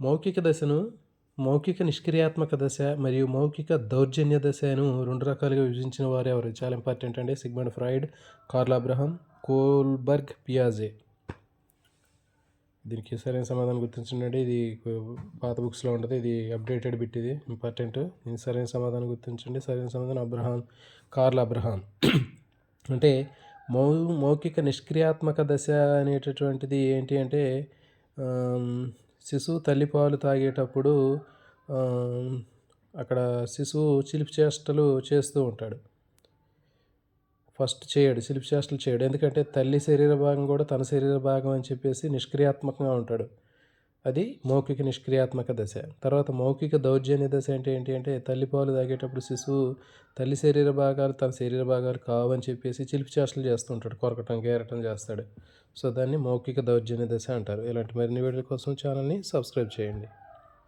మౌఖిక దశను మౌఖిక నిష్క్రియాత్మక దశ మరియు మౌఖిక దౌర్జన్య దశను రెండు రకాలుగా విభజించిన వారు ఎవరు? చాలా ఇంపార్టెంట్ అండి. Sigmund Freud Karl Abraham Kohlberg పియాజే. దీనికి సరైన సమాధానం గుర్తించండి. ఇది పాత బుక్స్లో ఉంటుంది. ఇది అప్డేటెడ్ బిట్ ఇది. ఇంపార్టెంట్. దీనికి సరైన సమాధానం గుర్తించండి. సరైన సమాధానం అబ్రహాం కార్ల్ అబ్రహాం. అంటే మౌ మౌఖిక నిష్క్రియాత్మక దశ అనేటటువంటిది ఏంటి అంటే శిశువు తల్లిపాలు తాగేటప్పుడు అక్కడ శిశువు చిలిపి చేష్టలు చేస్తూ ఉంటాడు. ఫస్ట్ చేయడు చిలిపి చేష్టలు చేయడు. ఎందుకంటే తల్లి శరీర భాగం కూడా తన శరీర భాగం అని చెప్పేసి నిష్క్రియాత్మకంగా ఉంటాడు. అది మౌఖిక నిష్క్రియాత్మక దశ. తర్వాత మౌఖిక దౌర్జన్య దశ అంటే ఏంటి అంటే తల్లిపాలు తాగేటప్పుడు శిశువు తల్లి శరీర భాగాలు తన శరీర భాగాలు కావని చెప్పేసి చిలిపి చేష్టలు కొరకటం గేరటం చేస్తాడు. సో దాన్ని మౌఖిక దౌర్జన్య దశ అంటారు. ఇలాంటి మరిన్ని వీడియోల కోసం ఛానల్ని సబ్స్క్రైబ్ చేయండి.